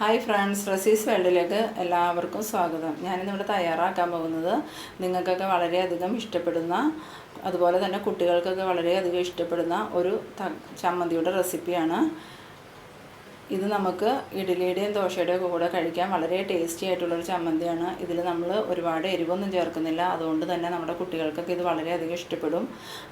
Hi friends റസീസ് വേൾഡിലേക്ക് എല്ലാവർക്കും സ്വാഗതം. ഞാനിന്നിവിടെ തയ്യാറാക്കാൻ പോകുന്നത് നിങ്ങൾക്കൊക്കെ വളരെയധികം ഇഷ്ടപ്പെടുന്ന അതുപോലെ തന്നെ കുട്ടികൾക്കൊക്കെ വളരെയധികം ഇഷ്ടപ്പെടുന്ന ഒരു ചമ്മന്തിയുടെ റെസിപ്പിയാണ്. ഇത് നമുക്ക് ഇഡ്ഡലിയുടെയും ദോശയുടെയും കൂടെ കഴിക്കാൻ വളരെ ടേസ്റ്റി ആയിട്ടുള്ളൊരു ചമ്മന്തിയാണ്. ഇതിൽ നമ്മൾ ഒരുപാട് എരിവൊന്നും ചേർക്കുന്നില്ല. അതുകൊണ്ട് തന്നെ നമ്മുടെ കുട്ടികൾക്കൊക്കെ ഇത് വളരെയധികം ഇഷ്ടപ്പെടും.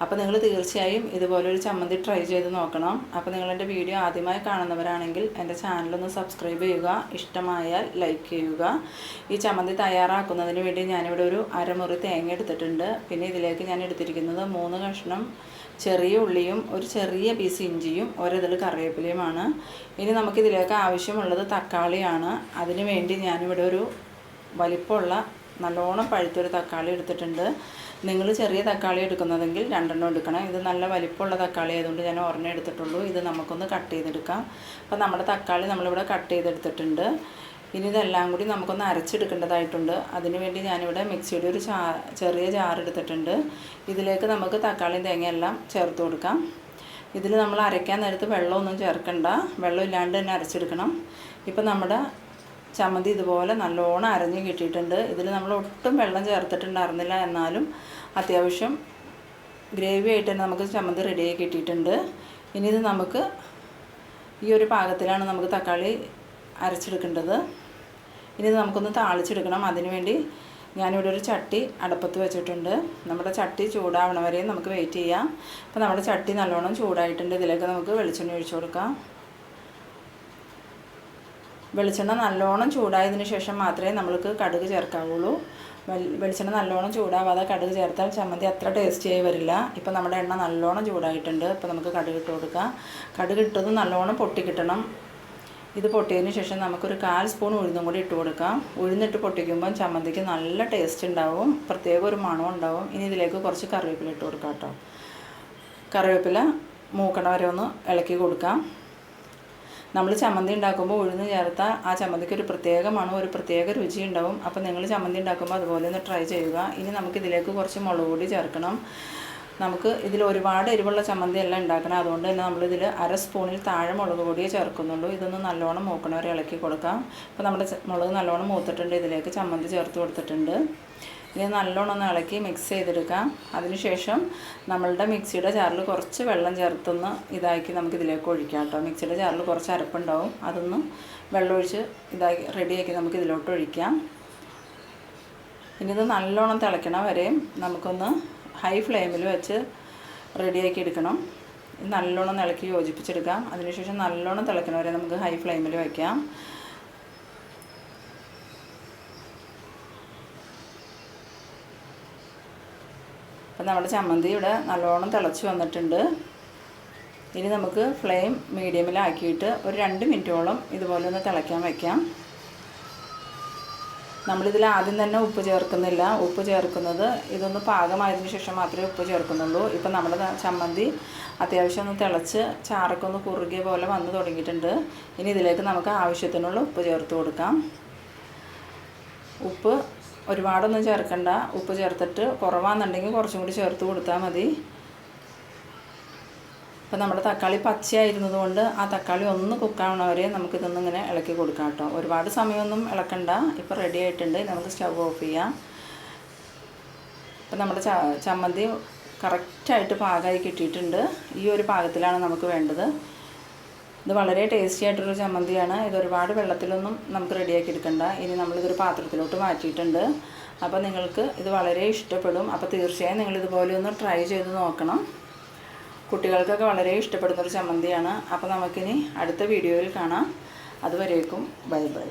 അപ്പോൾ നിങ്ങൾ തീർച്ചയായും ഇതുപോലൊരു ചമ്മന്തി ട്രൈ ചെയ്ത് നോക്കണം. അപ്പോൾ നിങ്ങൾ എന്റെ വീഡിയോ ആദ്യമായി കാണുന്നവരാണെങ്കിൽ എന്റെ ചാനലൊന്ന് സബ്സ്ക്രൈബ് ചെയ്യുക. ഇഷ്ടമായാൽ ലൈക്ക് ചെയ്യുക. ഈ ചമ്മന്തി തയ്യാറാക്കുന്നതിന് വേണ്ടി ഞാനിവിടെ ഒരു അരമുറി തേങ്ങ എടുത്തിട്ടുണ്ട്. പിന്നെ ഇതിലേക്ക് ഞാൻ എടുത്തിരിക്കുന്നത് മൂന്ന് കഷ്ണം ചെറിയ ഉള്ളിയും ഒരു ചെറിയ പീസ് ഇഞ്ചിയും ഒരിതിൽ കറിവേപ്പിലയുമാണ്. ഇനി നമുക്കിതിലേക്ക് ആവശ്യമുള്ളത് തക്കാളിയാണ്. അതിനു വേണ്ടി ഞാനിവിടെ ഒരു വലിപ്പമുള്ള നല്ലോണം പഴുത്തൊരു തക്കാളി എടുത്തിട്ടുണ്ട്. നിങ്ങൾ ചെറിയ തക്കാളി എടുക്കുന്നതെങ്കിൽ രണ്ടെണ്ണം എടുക്കണം. ഇത് നല്ല വലിപ്പമുള്ള തക്കാളി ആയതുകൊണ്ട് ഞാൻ ഒരെണ്ണം എടുത്തിട്ടുള്ളൂ. ഇത് നമുക്കൊന്ന് കട്ട് ചെയ്തെടുക്കാം. അപ്പോൾ നമ്മുടെ തക്കാളി നമ്മളിവിടെ കട്ട് ചെയ്തെടുത്തിട്ടുണ്ട്. ഇനി ഇതെല്ലാം കൂടി നമുക്കൊന്ന് അരച്ചെടുക്കേണ്ടതായിട്ടുണ്ട്. അതിനുവേണ്ടി ഞാനിവിടെ മിക്സിയുടെ ഒരു ചാ ചെറിയ ജാർ എടുത്തിട്ടുണ്ട്. ഇതിലേക്ക് നമുക്ക് തക്കാളിയും തേങ്ങയെല്ലാം ചേർത്ത് കൊടുക്കാം. ഇതിൽ നമ്മൾ അരയ്ക്കാൻ നേരത്ത് വെള്ളമൊന്നും ചേർക്കണ്ട. വെള്ളം ഇല്ലാണ്ട് തന്നെ അരച്ചെടുക്കണം. ഇപ്പം നമ്മുടെ ചമ്മന്തി ഇതുപോലെ നല്ലോണം അരഞ്ഞ് കിട്ടിയിട്ടുണ്ട്. ഇതിൽ നമ്മൾ ഒട്ടും വെള്ളം ചേർത്തിട്ടുണ്ടായിരുന്നില്ല. എന്നാലും അത്യാവശ്യം ഗ്രേവി ആയിട്ട് തന്നെ നമുക്ക് ചമ്മന്തി റെഡിയായി കിട്ടിയിട്ടുണ്ട്. ഇനി ഇത് നമുക്ക് ഈ ഒരു പാകത്തിലാണ് നമുക്ക് തക്കാളി അരച്ചെടുക്കേണ്ടത്. ഇനി നമുക്കൊന്ന് താളിച്ചെടുക്കണം. അതിനുവേണ്ടി ഞാനിവിടെ ഒരു ചട്ടി അടുപ്പത്ത് വെച്ചിട്ടുണ്ട്. നമ്മുടെ ചട്ടി ചൂടാവണ വരെ നമുക്ക് വെയിറ്റ് ചെയ്യാം. അപ്പോൾ നമ്മുടെ ചട്ടി നല്ലോണം ചൂടായിട്ടുണ്ട്. ഇതിലേക്ക് നമുക്ക് വെളിച്ചെണ്ണ ഒഴിച്ചു കൊടുക്കാം. വെളിച്ചെണ്ണ നല്ലോണം ചൂടായതിന് ശേഷം മാത്രമേ നമ്മൾക്ക് കടുക് ചേർക്കാവുള്ളൂ. വെളിച്ചെണ്ണ നല്ലോണം ചൂടാവാതെ കടുക് ചേർത്താൽ ചമ്മന്തി അത്ര ടേസ്റ്റിയായി വരില്ല. ഇപ്പം നമ്മുടെ എണ്ണ നല്ലോണം ചൂടായിട്ടുണ്ട്. ഇപ്പം നമുക്ക് കടുക് ഇട്ട് കൊടുക്കാം. കടുക് ഇട്ടത് നല്ലോണം പൊട്ടി കിട്ടണം. ഇത് പൊട്ടിയതിന് ശേഷം നമുക്കൊരു കാൽ സ്പൂൺ ഉഴുന്നും കൂടി ഇട്ട് കൊടുക്കാം. ഉഴുന്നിട്ട് പൊട്ടിക്കുമ്പോൾ ചമ്മന്തിക്ക് നല്ല ടേസ്റ്റ് ഉണ്ടാവും. പ്രത്യേക ഒരു മണം ഉണ്ടാവും. ഇനി ഇതിലേക്ക് കുറച്ച് കറിവേപ്പില ഇട്ട് കൊടുക്കാം കേട്ടോ. കറിവേപ്പില മൂക്കണ വരെ ഒന്ന് ഇളക്കി കൊടുക്കാം. നമ്മൾ ചമ്മന്തി ഉണ്ടാക്കുമ്പോൾ ഉഴുന്ന് ചേർത്താൽ ആ ചമ്മന്തിക്ക് ഒരു പ്രത്യേക മണം ഒരു പ്രത്യേക രുചി ഉണ്ടാവും. അപ്പോൾ നിങ്ങൾ ചമ്മന്തി ഉണ്ടാക്കുമ്പോൾ അതുപോലെ ഒന്ന് ട്രൈ ചെയ്യുക. ഇനി നമുക്കിതിലേക്ക് കുറച്ച് മുളക് പൊടി ചേർക്കണം. നമുക്ക് ഇതിൽ ഒരുപാട് എരിവുള്ള ചമ്മന്തി എല്ലാം ഉണ്ടാക്കണം. അതുകൊണ്ട് തന്നെ നമ്മളിതിൽ അര സ്പൂണിൽ താഴെ മുളക് പൊടിയേ ചേർക്കുന്നുള്ളൂ ഇതൊന്ന് നല്ലോണം മൂക്കണവരെ ഇളക്കി കൊടുക്കാം. അപ്പോൾ നമ്മുടെ മുളക് നല്ലോണം മൂത്തിട്ടുണ്ട്. ഇതിലേക്ക് ചമ്മന്തി ചേർത്ത് കൊടുത്തിട്ടുണ്ട്. ഇനി നല്ലോണം ഒന്ന് ഇളക്കി മിക്സ് ചെയ്തെടുക്കാം. അതിനുശേഷം നമ്മളുടെ മിക്സിയുടെ ജാറിൽ കുറച്ച് വെള്ളം ചേർത്തൊന്ന് ഇതാക്കി നമുക്ക് ഇതിലേക്ക് ഒഴിക്കാം കേട്ടോ. മിക്സിയുടെ ജാറിൽ കുറച്ച് അരപ്പുണ്ടാവും. അതൊന്ന് വെള്ളമൊഴിച്ച് ഇതാക്കി റെഡിയാക്കി നമുക്ക് ഇതിലോട്ട് ഒഴിക്കാം. ഇനി ഇത് നല്ലോണം തിളയ്ക്കണ വരെയും നമുക്കൊന്ന് ഹൈ ഫ്ലെയിമിൽ വെച്ച് റെഡിയാക്കി എടുക്കണം. നല്ലോണം ഇളക്കി യോജിപ്പിച്ചെടുക്കാം. അതിനുശേഷം നല്ലോണം തിളയ്ക്കണ വരെ നമുക്ക് ഹൈ ഫ്ലെയിമിൽ വയ്ക്കാം അപ്പം നമ്മുടെ ചമ്മന്തി ഇവിടെ നല്ലോണം തിളച്ച് വന്നിട്ടുണ്ട്. ഇനി നമുക്ക് ഫ്ലെയിം മീഡിയമിലാക്കിയിട്ട് ഒരു രണ്ട് മിനിറ്റോളം ഇതുപോലെ ഒന്ന് തിളയ്ക്കാൻ വയ്ക്കാം നമ്മളിതിൽ ആദ്യം തന്നെ ഉപ്പ് ചേർക്കുന്നില്ല. ഉപ്പ് ചേർക്കുന്നത് ഇതൊന്ന് പാകമായതിന് ശേഷം മാത്രമേ ഉപ്പ് ചേർക്കുന്നുള്ളൂ. ഇപ്പം നമ്മൾ ചമ്മന്തി അത്യാവശ്യം ഒന്ന് തിളച്ച് ചാറൊക്കെ ഒന്ന് കുറുകിയ പോലെ വന്ന് തുടങ്ങിയിട്ടുണ്ട്. ഇനി ഇതിലേക്ക് നമുക്ക് ആവശ്യത്തിനുള്ള ഉപ്പ് ചേർത്ത് കൊടുക്കാം. ഉപ്പ് ഒരുപാടൊന്നും ചേർക്കണ്ട. ഉപ്പ് ചേർത്തിട്ട് കുറവാണെന്നുണ്ടെങ്കിൽ കുറച്ചും കൂടി ചേർത്ത് കൊടുത്താൽ മതി. അപ്പോൾ നമ്മുടെ തക്കാളി പച്ചയായിരുന്നത് കൊണ്ട് ആ തക്കാളി ഒന്ന് കുക്കാവണ വരെ നമുക്കിതൊന്നും ഇങ്ങനെ ഇളക്കി കൊടുക്കാം കേട്ടോ. ഒരുപാട് സമയമൊന്നും ഇളക്കണ്ട. ഇപ്പോൾ റെഡി ആയിട്ടുണ്ട്. നമുക്ക് സ്റ്റവ് ഓഫ് ചെയ്യാം. അപ്പോൾ നമ്മുടെ ചമ്മന്തി കറക്റ്റായിട്ട് പാകമായി കിട്ടിയിട്ടുണ്ട്. ഈ ഒരു പാകത്തിലാണ് നമുക്ക് വേണ്ടത്. ഇത് വളരെ ടേസ്റ്റി ആയിട്ടൊരു ചമ്മന്തിയാണ്. ഇത് ഒരുപാട് വെള്ളത്തിലൊന്നും നമുക്ക് റെഡിയാക്കി എടുക്കണ്ട. ഇനി നമ്മളിതൊരു പാത്രത്തിലോട്ട് മാറ്റിയിട്ടുണ്ട്. അപ്പോൾ നിങ്ങൾക്ക് ഇത് വളരെ ഇഷ്ടപ്പെടും. അപ്പോൾ തീർച്ചയായും നിങ്ങളിതുപോലെ ഒന്ന് ട്രൈ ചെയ്ത് നോക്കണം. കുട്ടികൾക്കൊക്കെ വളരെ ഇഷ്ടപ്പെടുന്നൊരു ചമ്മന്തിയാണ്. അപ്പോൾ നമുക്കിനി അടുത്ത വീഡിയോയിൽ കാണാം. അതുവരേക്കും ബൈ ബൈ.